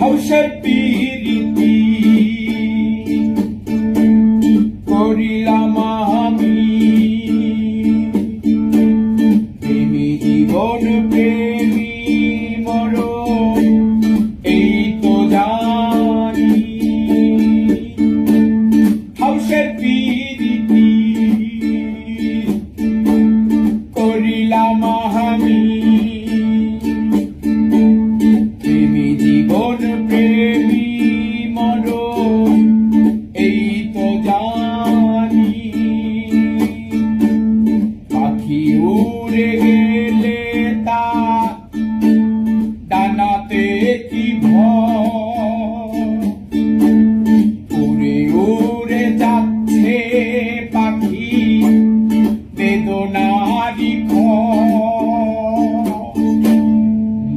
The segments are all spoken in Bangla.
হৌসের পিরিতি করিলাম আমি জীবন প্রেম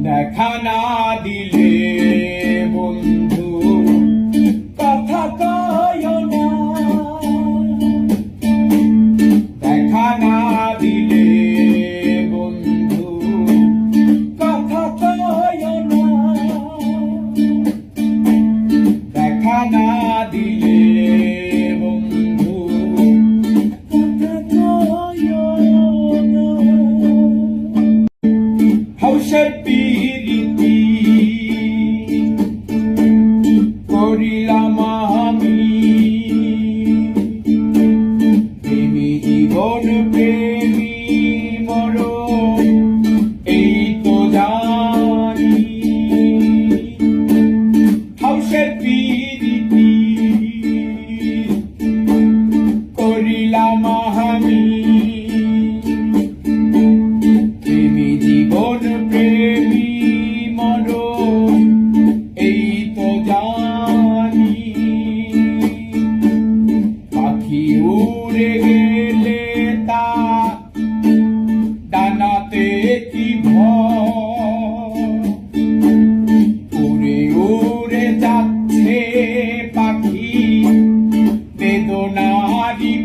দেখা না দিলে কিসের পিরিতি করিলাম আমি। জীবন পেয়ে তোমারই